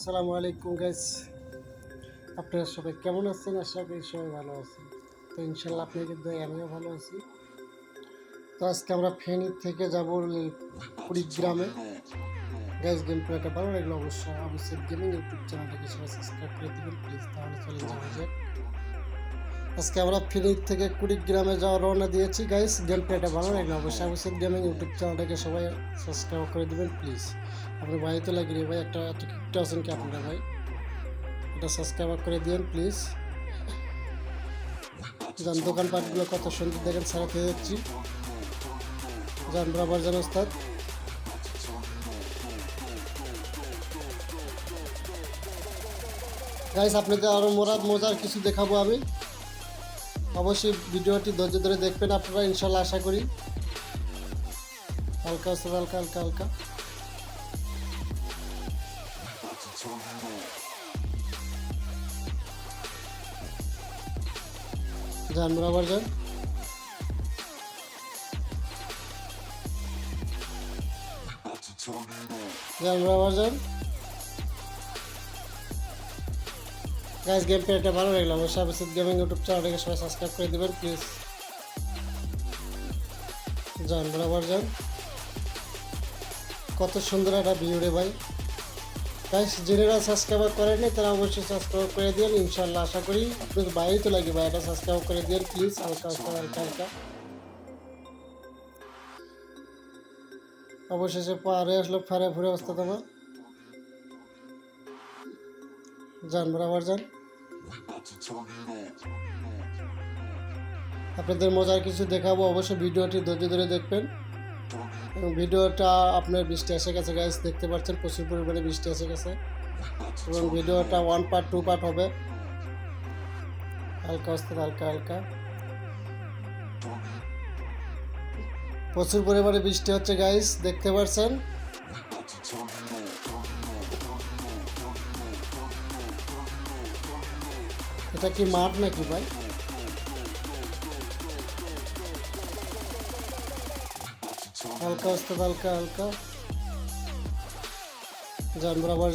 আসসালামু আলাইকুম গাইস আপনারা সবাই কেমন আছেন? আশা করি সবাই ভালো আছেন। তো ইনশাল্লাহ আপনাদের কিন্তু আমিও ভালো আছি। তো আজকে আমরা ফেনী থেকে যাব কুড়িগ্রামে। গ্যাস গেম প্লেটা ভালো লাগল অবশ্যই অবশ্যই গেমিং ইউটিউব চ্যানেলটাকে সবাই সাবস্ক্রাইব করে দেবেন। প্লিজ তাহলে চলে যাওয়া যাক। আজকে আমরা ফেনী থেকে কুড়িগ্রামে যাওয়া রওনা দিয়েছি গাইস গেম প্লেটা ভালো লাগল অবশ্যই অবশ্যই গেমিং ইউটিউব চ্যানেলটাকে সবাই সাবস্ক্রাইব করে দেবেন প্লিজ আপনার ভাই তো লাগিয়ে ভাই, একটা এত কিপটা আছেন কি আপনারা, ভাই। এটা সাবস্ক্রাইব করে দিন প্লিজ যান, দোকানপাটগুলো কত সুন্দর, দেখেন সারা পেয়ে যাচ্ছি। যান বরাবর যান, ওস্তাদ। গাইস আপনাদের আরও মোরাদ মজার কিছু দেখাবো আমি। অবশ্যই ভিডিওটি ধৈর্য ধরে দেখবেন আপনারা, ইনশাল্লাহ আশা করি। হালকা ওস্তাদ হালকা হালকা হালকা। যান বরাবর যান। যান বরাবর যান। গাইস গেম প্লেটা ভালো লাগল অবশ্যই অবশ্যই গেমিং ইউটিউব চ্যানেলটাকে সবাই সাবস্ক্রাইব করে দেবেন প্লিজ যান বরাবর যান কত সুন্দর একটা ভিউ রে ভাই। গাইস যারা সাবস্ক্রাইব করেনি তারা অবশ্যই সাবস্ক্রাইব করে দিন ইনশাল্লাহ আশা করি আপনাদের বাইরে তো লাগবে এটা সাবস্ক্রাইব করে দিন প্লিজ হালকা হালকা হালকা হালকা। অবশেষে পারে আসলো, ফারে, ফুরে অবস্থা তোমার। যান বরাবর যান আপনাদের মজার কিছু দেখাবো, অবশ্যই ভিডিওটি ধৈর্য ধরে দেখবেন। এবং ভিডিওটা আপনার বৃষ্টি এসে গেছে গাইজ দেখতে পাচ্ছেন প্রচুর পরিমাণে বৃষ্টি এসে গেছে। এবং ভিডিওটা ওয়ান পার্ট টু পার্ট হবে। হালকা অস্তে, হালকা হালকা। প্রচুর পরিমাণে বৃষ্টি হচ্ছে গাইজ দেখতে পাচ্ছেন। এটা কি মাঠ নাকি ভাই? হালকা আসতে, হালকা হালকা। যান বরাবর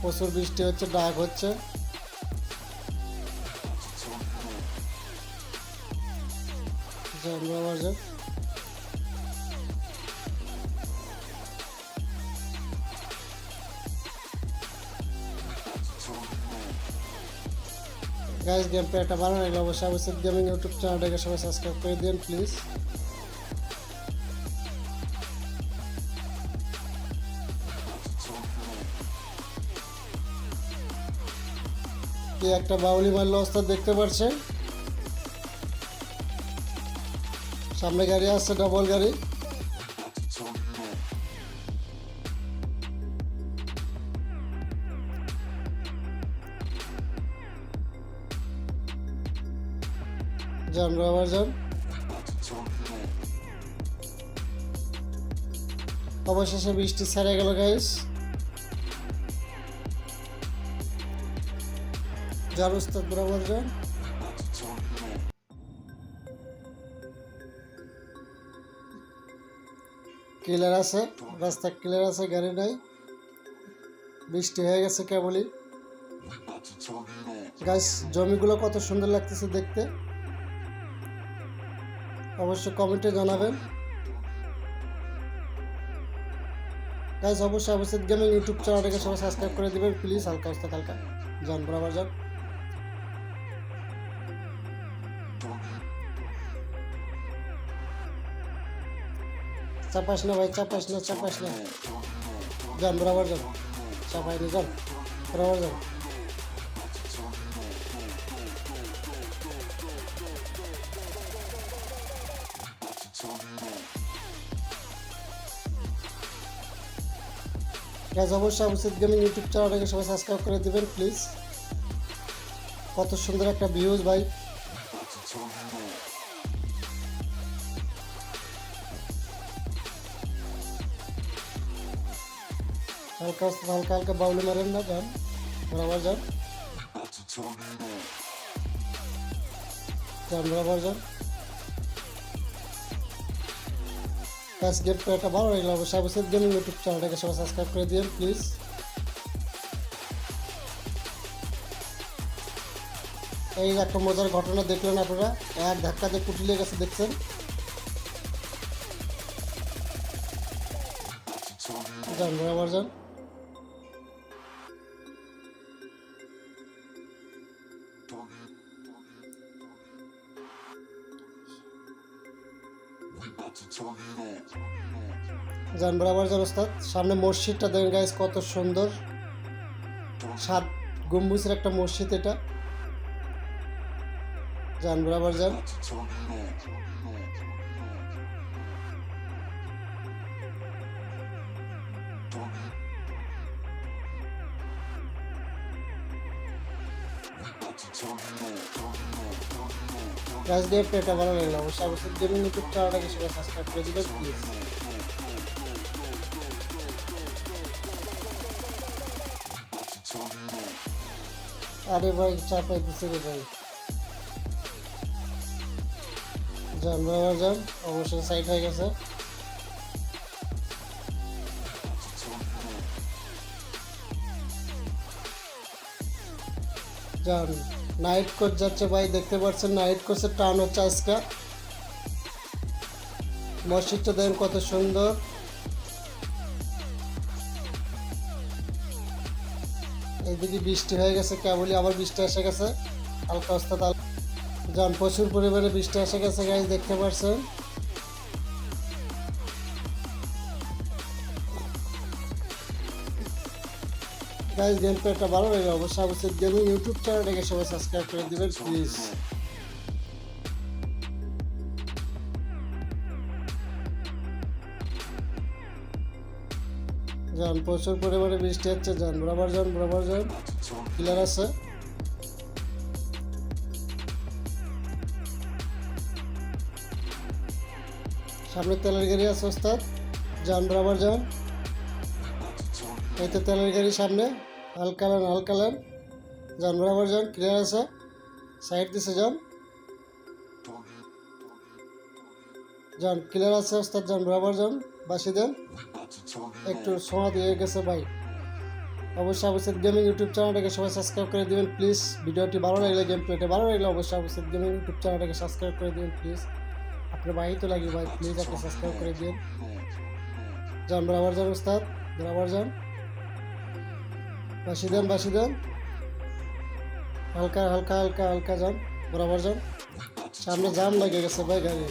প্রচুর বৃষ্টি হচ্ছে, ডাক হচ্ছে। যান বরাবর গাইস গেম প্লেটা ভালো লাগলে অবশ্যই অবশ্যই গেমিং ইউটিউব চ্যানেলটাকে সবাই সাবস্ক্রাইব করে দিন প্লিজ কি একটা বাউলি মারল অবস্থা দেখতে পাচ্ছেন সামনে গাড়ি আসছে ডবল গাড়ি। যান বাবার যান অবশেষে বৃষ্টি ছেড়ে গেল গাইস যার উস্তাদ বরাবর যান ক্লিয়ার আছে? রাস্তা ক্লিয়ার আছে, গাড়ি নাই। বৃষ্টি হয়ে গেছে কেবলই। গাছ জমিগুলো কত সুন্দর লাগতেছে দেখতে। অবশ্যই কমেন্টে জানাবেন। গাইজ অবশ্যই অবশ্যই গেমিং ইউটিউব চ্যানেলটাকে সবাই সাবস্ক্রাইব করে দিবেন। প্লিজ হালকা হালকা হালকা। যান বরাবর যান। চাপাস না ভাই, চাপাস না চাপাস না। যান বরাবর যান। চাপাই নি যান বরাবর যান। গাইজ অবশ্যই অবশ্যই গেমিং ইউটিউব চ্যানেলটাকে সবাই সাবস্ক্রাইব করে দেবেন প্লিজ কত সুন্দর একটা ভিউজ ভাই। হালকা হালকা হালকা বাউলি মারেন না, যান। বরাবর যান। যান বরাবর যান। কাজ করে একটা ভালো লাগলে অবশ্যই অবশ্যই গেমিং ইউটিউব চ্যানেলটাকে সবাই সাবস্ক্রাইব করে দিন প্লিজ এই একটা মজার ঘটনা দেখলেন আপনারা, এক ধাক্কাতে কুটিলে গেছে দেখছেন। যান বরাবর যান। যান বরাবর যান ওস্তাদ, সামনে মসজিদটা দেখেন গাইস কত সুন্দর। সাত গম্বুজের একটা মসজিদ এটা। যান বরাবর যান গেম প্লেটা ভালো লাগল। অবশ্যই অবশ্যই গেমিং ইউটিউব চ্যানেলটাকে সবাই সাবস্ক্রাইব করে দিবেন প্লিজ আরে ভাই, চাপাই দিচ্ছে রে ভাই। যান বরাবর যান। অবশ্যই সাইড হয়ে গেছে। যান। নাইট কোচ যাচ্ছে ভাই, দেখতে পাচ্ছেন নাইট কোচের টান হচ্ছে আজকে। মসজিদটা দেখেন কত সুন্দর। এইদিকে বৃষ্টি হয়ে গেছে, কেবলই আবার বৃষ্টি এসে গেছে। হালকা ওস্তাদ আল- যান প্রচুর পরিমাণে বৃষ্টি এসে গেছে গাছ দেখতে পাচ্ছেন গাইজ গেম প্লেটা ভালো লাগে অবশ্যই অবশ্যই গেমিং ইউটিউব চ্যানেলটাকে সবাই সাবস্ক্রাইব করে দেবেন প্লিজ যান প্রচুর পরিমাণে বৃষ্টি হচ্ছে যান বরাবর যান বরাবর যান ক্লিয়ার আছে? সামনে তেলের গাড়ি আছে, ওস্তাদ। যান বরাবর যান এই তো তেলের গাড়ি সামনে হালকালান হালকালান যান বরাবর যান ক্লিয়ার আছে? সাইড দিছে যান যান ক্লিয়ার আছে, ওস্তাদ যান বরাবর যান বাসি দেন একটু সময় দিয়ে গেছে ভাই। অবশ্যই অবশ্যই গেমিং ইউটিউব চ্যানেলটাকে সবাই সাবস্ক্রাইব করে দিবেন প্লিজ ভিডিওটি ভালো লাগলে গেম প্লেটা ভালো লাগলে অবশ্যই অবশ্যই গেমিং ইউটিউব চ্যানেলটাকে সাবস্ক্রাইব করে দিবেন প্লিজ আপনার ভাই তো লাগবে ভাই প্লিজ আপনি সাবস্ক্রাইব করে দিন যান বরাবর যান উস্তাদ বরাবর যান বাসি দেন বাসি দেন হালকা হালকা হালকা হালকা যান বরাবর যান সামনে জাম লেগে গেছে ভাই গাড়ি।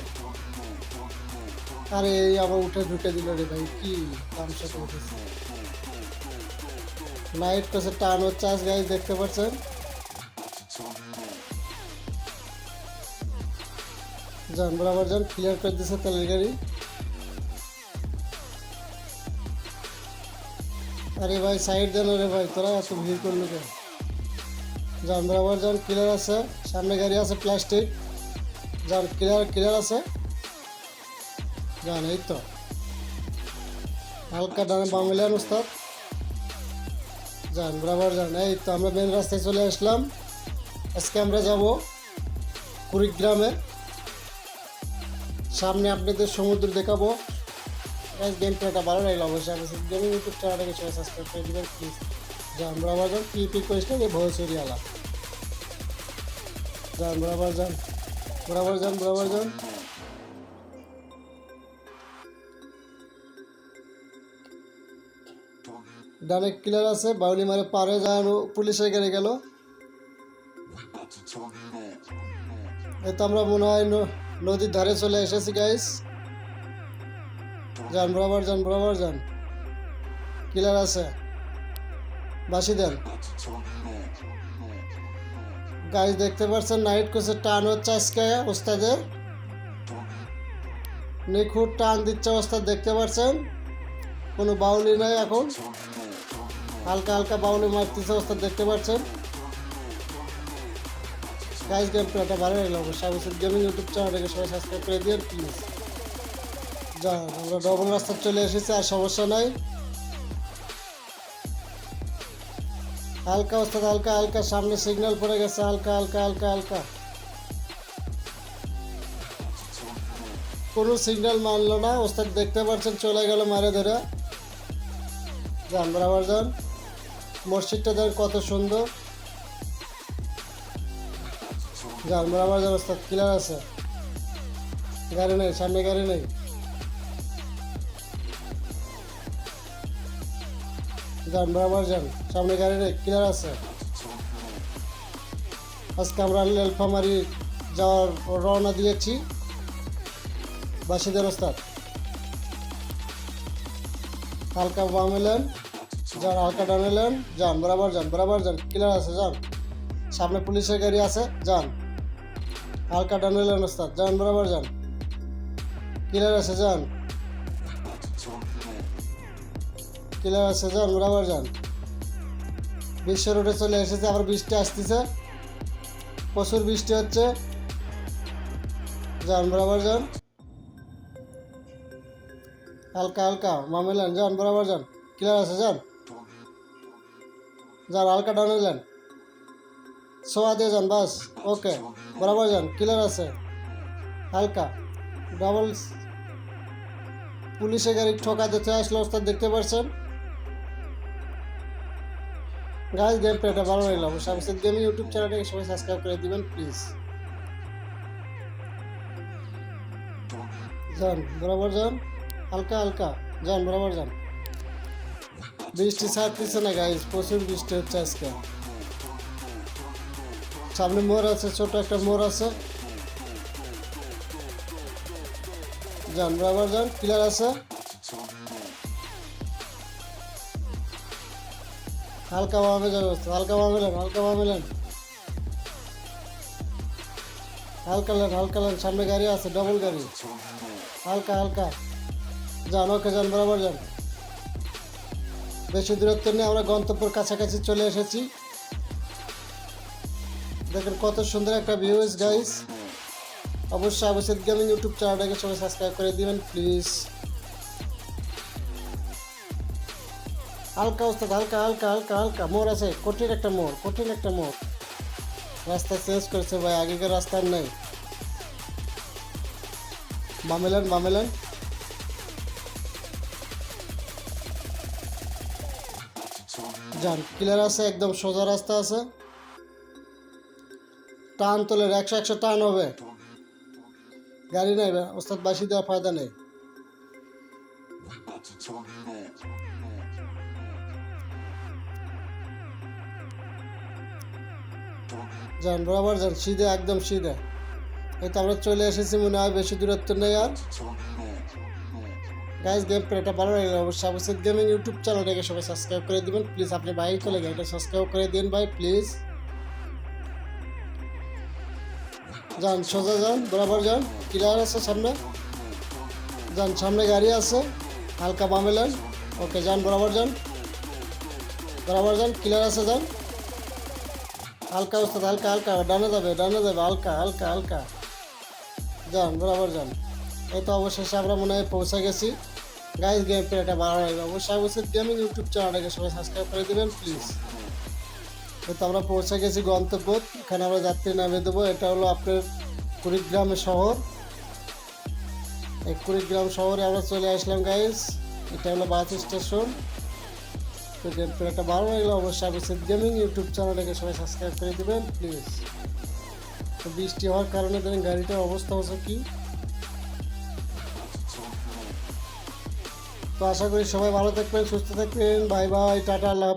আরে, এই আবার উঠে ঢুকে দিল রে ভাই, কি তামসা করতেছে। লাইট কাছে টান হচ্ছে আজ গাড়ি দেখতে পাচ্ছেন? যান বরাবর যান ক্লিয়ার করে দিছে তেলের গাড়ি। আরে ভাই সাইড দেন রে ভাই, তোরা এত ভিড় করলি কেন? যান বরাবর যান ক্লিয়ার আছে, সামনে গাড়ি আছে প্লাস্টিক যান ক্লিয়ার ক্লিয়ার আছে। যান এই তো। হালকা ডানে বাংলান উস্তাদ যান বরাবর যান, এই তো আমরা মেন রাস্তায় চলে আসলাম। আজকে আমরা যাব কুড়িগ্রামে। সামনে আপনাদের সমুদ্র দেখাবো। গেম প্লেটা ভালো লাগল অবশ্যই অবশ্যই গেমিং ইউটিউব চ্যানেলটাকে সবাই সাবস্ক্রাইব করে দেবেন প্লিজ যান বরাবর যান পি পি করিস না যে ভোজপুরি আলা যান বরাবর যান বরাবর যান বরাবর যান। ডানে ক্লিয়ার আছে, বাউলি মারে পারে যান পুলিশের গাড়ি গেল। এই তো আমরা মনে হয় নদীর ধারে চলে এসেছি গাইস যান বরাবর যান বরাবর যান। ক্লিয়ার আছে। বাসি দেন। গাইস দেখতে পাচ্ছেন নাইট কোচে টান হচ্ছে আজকে ওস্তাদের। নিখুঁত টান দিচ্ছে ওস্তাদ, দেখতে পাচ্ছেন? কোনো বাউলি নাই এখন। হালকা হালকা বাউলি মারতেছে ওস্তাদ দেখতে পাচ্ছেন? গাইস গেম প্লেটা ভালো লাগল অবশ্যই। গেমিং ইউটিউব চ্যানেলটাকে সবাই সাবস্ক্রাইব করে দিন প্লিজ যা, আমরা ডবল রাস্তা চলে এসেছি, আর সমস্যা নাই। হালকা ওস্তাদ হালকা হালকা, সামনে সিগন্যাল পড়ে গেছে, হালকা হালকা হালকা হালকা। কোনো সিগন্যাল মানলো না ওস্তাদ দেখতে পাচ্ছেন, চলে গেল মারে ধরে। যান বরাবর যান। মসজিদটা দেন কত সুন্দর। যান বরাবর যান ক্লিয়ার আছে? গাড়ি নেই, সামনে গাড়ি নেই। যান বরাবর যান সামনে গাড়ি নেই ক্লিয়ার আছে? আজকে আমরা লেলফামারি যাওয়ার রওনা দিয়েছি। বাসিদের ওস্তাদ। হালকা বাম এলেন। যান, হালকা ডান এলেন যান, বরাবর যান বরাবর যান ক্লিয়ার আছে, যান। সামনে পুলিশের গাড়ি আছে, যান। হালকা ডান এলেন ওস্তাদ, যান, বরাবর যান। ক্লিয়ার আছে, যান। ক্লিয়ার আছে, যান, বরাবর যান। বিশ্ব রোডে চলে এসেছে, আবার বৃষ্টি আসতেছে। প্রচুর বৃষ্টি হচ্ছে। যান, বরাবর যান। হালকা হালকা মামেলেন যান, বরাবর যান। ক্লিয়ার আছে, যান। যান হালকা ডাউন যান সোয়া দিয়ে যান, বাস। ওকে বরাবর যান ক্লিয়ার আছে। হালকা ডাবল পুলিশে গাড়ি ঠোকা দিতে আসলে, ওস্তাদ দেখতে পাচ্ছেন গাছ গেম প্লেটা ভালো লাগল অবশ্যই আমি গেমিং ইউটিউব চ্যানেলটাকে সবাই সাবস্ক্রাইব করে দিবেন প্লিজ যান, বরাবর যান। হালকা হালকা। যান, বরাবর যান। বৃষ্টি ছাড়তেছে না গাইজ প্রচুর বৃষ্টি হচ্ছে আজকে। সামনে মোড় আছে, ছোট একটা মোড় আছে। যান বরাবর যান ক্লিয়ার আছে। হালকা ভাবে যাবে হালকা ভাবে নেন হালকা ভাবে নেন হালকা নেন হালকা নেন সামনে গাড়ি আছে ডবল গাড়ি। হালকা হালকা। যান ওকে যান বরাবর যান। বেশি দূরত্ব নিয়ে আমরা গন্তব্যের কাছাকাছি চলে এসেছি। দেখেন কত সুন্দর একটা ভিউজ গাইস অবশ্যই অবশ্যই গেমিং ইউটিউব চ্যানেলটাকে সবাই সাবস্ক্রাইব করে দিবেন প্লিজ হালকা ওস্তাদ হালকা হালকা হালকা হালকা। মোড় আছে, কঠিন একটা মোড়, কঠিন একটা মোড়। রাস্তা চেঞ্জ করেছে ভাই, আগেকার রাস্তার নেই। মামেলান, মামেলেন। যান ক্লিয়ার আছে? একদম সোজা রাস্তা আছে। টান তোলেন একশো একশো টান হবে। গাড়ি নেই ওস্তাদ বাসি দেওয়ার ফায়দা নেই। যান বরাবর যান সিধে, একদম সিধে। এই তো আমরা চলে এসেছি, মনে হয় বেশি দূরত্ব নেই আর। গাইজ গেম প্লেটা ভালো লাগলে অবশ্যই অবশ্যই গেমিং ইউটিউব চ্যানেলটাকে সবাই সাবস্ক্রাইব করে দিবেন। প্লিজ আপনি বাইরে চলে গেলে এটা সাবস্ক্রাইব করে দিন ভাই প্লিজ যান, সোজা যান, বরাবর যান। ক্লিয়ার আছে সামনে? যান, সামনে গাড়ি আছে, হালকা বামে যান ওকে যান, বরাবর যান। বরাবর যান ক্লিয়ার আছে, যান। হালকা ওস্তাদ হালকা হালকা, ডানে যাবে ডানে যাবে, হালকা হালকা হালকা। যান, বরাবর যান। এই তো অবশেষে আমরা মনে হয় পৌঁছে গেছি। গাইজ গেম প্লেটা ভালো লাগবে। অবশ্যই অবশ্যই গেমিং ইউটিউব চ্যানেলটাকে সবাই সাবস্ক্রাইব করে দেবেন প্লিজ তো আমরা পৌঁছে গেছি গন্তব্য। এখানে আমরা যাত্রী নামিয়ে দেবো। এটা হলো আপনার কুড়িগ্রাম শহর। এই কুড়িগ্রাম শহরে আমরা চলে আসলাম গাইজ এটা হলো বাস স্টেশন। তো গেম প্লেটা ভালো লাগলে অবশ্যই অবশ্যই গেমিং ইউটিউব চ্যানেলটাকে সবাই সাবস্ক্রাইব করে দেবেন প্লিজ তো বৃষ্টি হওয়ার কারণে দেখেন গাড়িটার অবস্থা হচ্ছে কি। তো আশা করি সবাই ভালো থাকবেন সুস্থ থাকবেন। বাই বাই টাটা আল্লাহ